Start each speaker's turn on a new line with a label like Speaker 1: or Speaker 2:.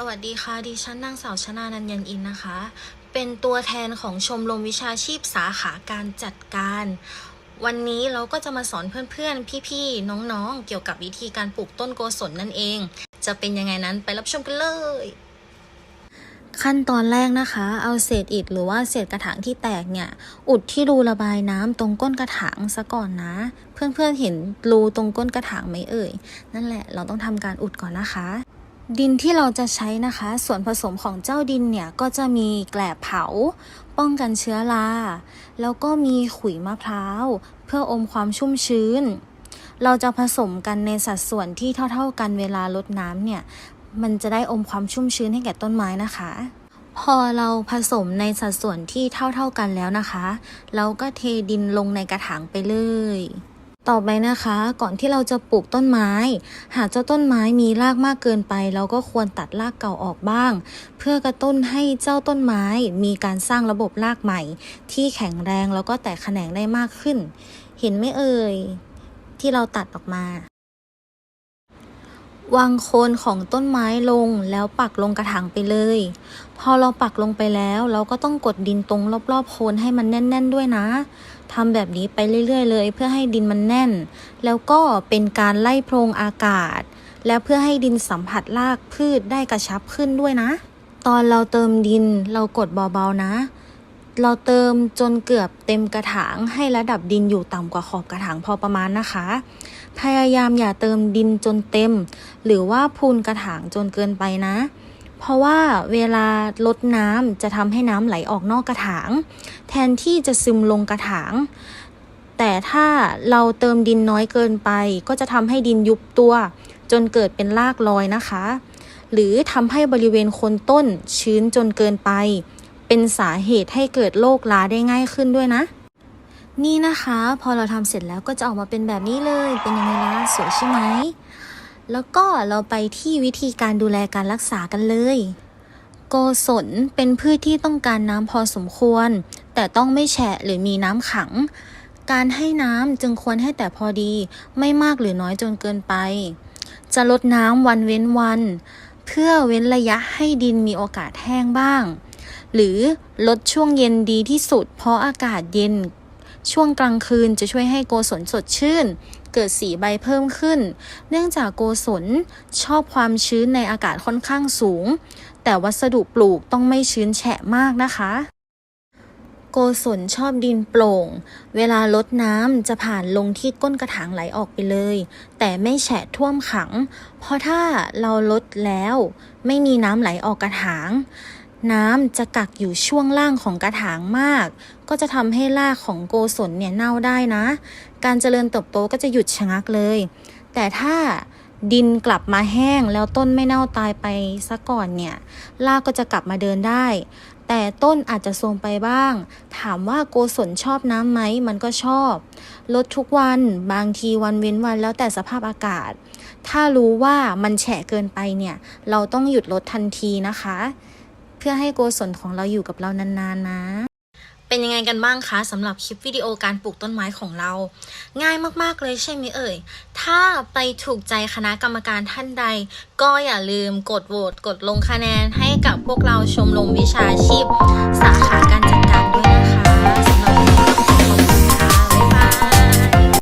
Speaker 1: สวัสดีค่ะ ดิฉันนางสาวชนานันยันอินนะคะ เป็นตัวแทนของชมรมวิชาชีพสาขาการจัดการ วันนี้เราก็จะมาสอนเพื่อนๆ พี่ๆ น้องๆ เกี่ยวกับวิธีการปลูกต้นโกศลนั่นเอง จะเป็นยังไงนั้นไปรับชมกันเลย ขั้นตอนแรกนะคะ เอาเศษอิฐหรือว่าเศษกระถางที่แตกเนี่ย อุดที่รูระบายน้ำตรงก้นกระถางซะก่อนนะ เพื่อนๆ เห็นรูตรงก้นกระถางไหมเอ่ย นั่นแหละ เราต้องทำการอุดก่อนนะคะ ดินที่เราจะใช้นะคะ ส่วนผสมของเจ้าดินเนี่ยก็จะมีแกลบเผา ป้องกันเชื้อรา แล้วก็มีขุยมะพร้าว เพื่ออมความชุ่มชื้น เราจะผสมกันในสัดส่วนที่เท่า ๆ กันเวลาลดน้ำเนี่ย มันจะได้อมความชุ่มชื้นให้แก่ต้นไม้นะคะ พอเราผสมในสัดส่วนที่เท่า ๆกันแล้วนะคะ เราก็เทดินลงในกระถางไปเลย ต่อไปนะคะก่อนที่เราจะปลูกต้นไม้ หากเจ้าต้นไม้มีรากมากเกินไป เราก็ควรตัดรากเก่าออกบ้าง เพื่อกระตุ้นให้เจ้าต้นไม้มีการสร้างระบบรากใหม่ ที่แข็งแรงแล้วก็แตกแขนงได้มากขึ้น เห็นไหมเอ่ยที่เราตัดออกมา วางโคนของต้นไม้ลงแล้วปักลงกระถางไปเลย พอเราปักลงไปแล้วเราก็ต้องกดดินตรงรอบๆโคนให้มันแน่น ๆ ด้วยนะทำแบบนี้ไปเรื่อย ๆ เลย เพื่อให้ดินมันแน่น แล้วก็เป็นการไล่โพรงอากาศ และเพื่อให้ดินสัมผัสรากพืชได้กระชับขึ้นด้วยนะ ตอนเราเติมดินเรากดเบาๆนะ เราเติมจนเกือบเต็มกระถางให้ระดับดินอยู่ต่ำกว่าขอบกระถางพอประมาณนะคะ พยายามอย่าเติมดินจนเต็ม หรือว่าพูนกระถางจนเกินไปนะ เพราะว่าเวลาลดน้ำจะทำให้น้ำไหลออกนอกกระถาง แทนที่จะซึมลงกระถาง แต่ถ้าเราเติมดินน้อยเกินไป ก็จะทำให้ดินยุบตัว จนเกิดเป็นรากลอยนะคะ หรือทำให้บริเวณโคนต้นชื้นจนเกินไป เป็นสาเหตุให้เกิดโรคราได้ง่ายขึ้นด้วยนะ นี่นะคะ พอเราทำเสร็จแล้วก็จะออกมาเป็นแบบนี้เลย เป็นยังไงล่ะสวยใช่ไหม แล้วก็เราไปที่วิธีการดูแลการรักษากันเลยโกศลเป็นพืชที่ต้องการน้ำพอสมควร แต่ต้องไม่แฉะหรือมีน้ำขัง การให้น้ำจึงควรให้แต่พอดี ไม่มากหรือน้อยจนเกินไป จะลดน้ำวันเว้นวัน เพื่อเว้นระยะให้ดินมีโอกาสแห้งบ้าง หรือลดช่วงเย็นดีที่สุด เพราะอากาศเย็น ช่วงกลางคืนจะช่วยให้โกศลสดชื่น เกิดสีใบเพิ่มขึ้น เนื่องจากโกศลชอบความชื้นในอากาศค่อนข้างสูง แต่วัสดุปลูกต้องไม่ชื้นแฉะมากนะคะโกศลชอบดินโปร่ง เวลาลดน้ำจะผ่านลงที่ก้นกระถางไหลออกไปเลย แต่ไม่แฉะท่วมขัง เพราะถ้าเราลดแล้ว ไม่มีน้ำไหลออกกระถาง น้ำจะกักอยู่ช่วงล่างของกระถางมาก ก็จะทำให้รากของโกศลเนี่ยเน่าได้นะ การเจริญเติบโตก็จะหยุดชะงักเลย แต่ถ้าดินกลับมาแห้งแล้วต้นไม่เน่าตายไปซะก่อนเนี่ย รากก็จะกลับมาเดินได้ แต่ต้นอาจจะโทรมไปบ้าง ถามว่าโกศลชอบน้ำไหมมันก็ชอบลดทุกวันบางทีวันเว้นวันแล้วแต่สภาพอากาศ ถ้ารู้ว่ามันแฉะเกินไปเนี่ย เราต้องหยุดลดทันทีนะคะ เพื่อให้โกศลของเราอยู่กับเรานานๆนะ เป็นยังไงกันบ้างคะสำหรับคลิปวิดีโอการปลูกต้นไม้ของเรา ง่ายมากๆเลยใช่ไหมเอ่ย ถ้าไปถูกใจคณะกรรมการท่านใด ก็อย่าลืมกดโหวตกดลงคะแนนให้กับพวกเราชมรมวิชาชีพสา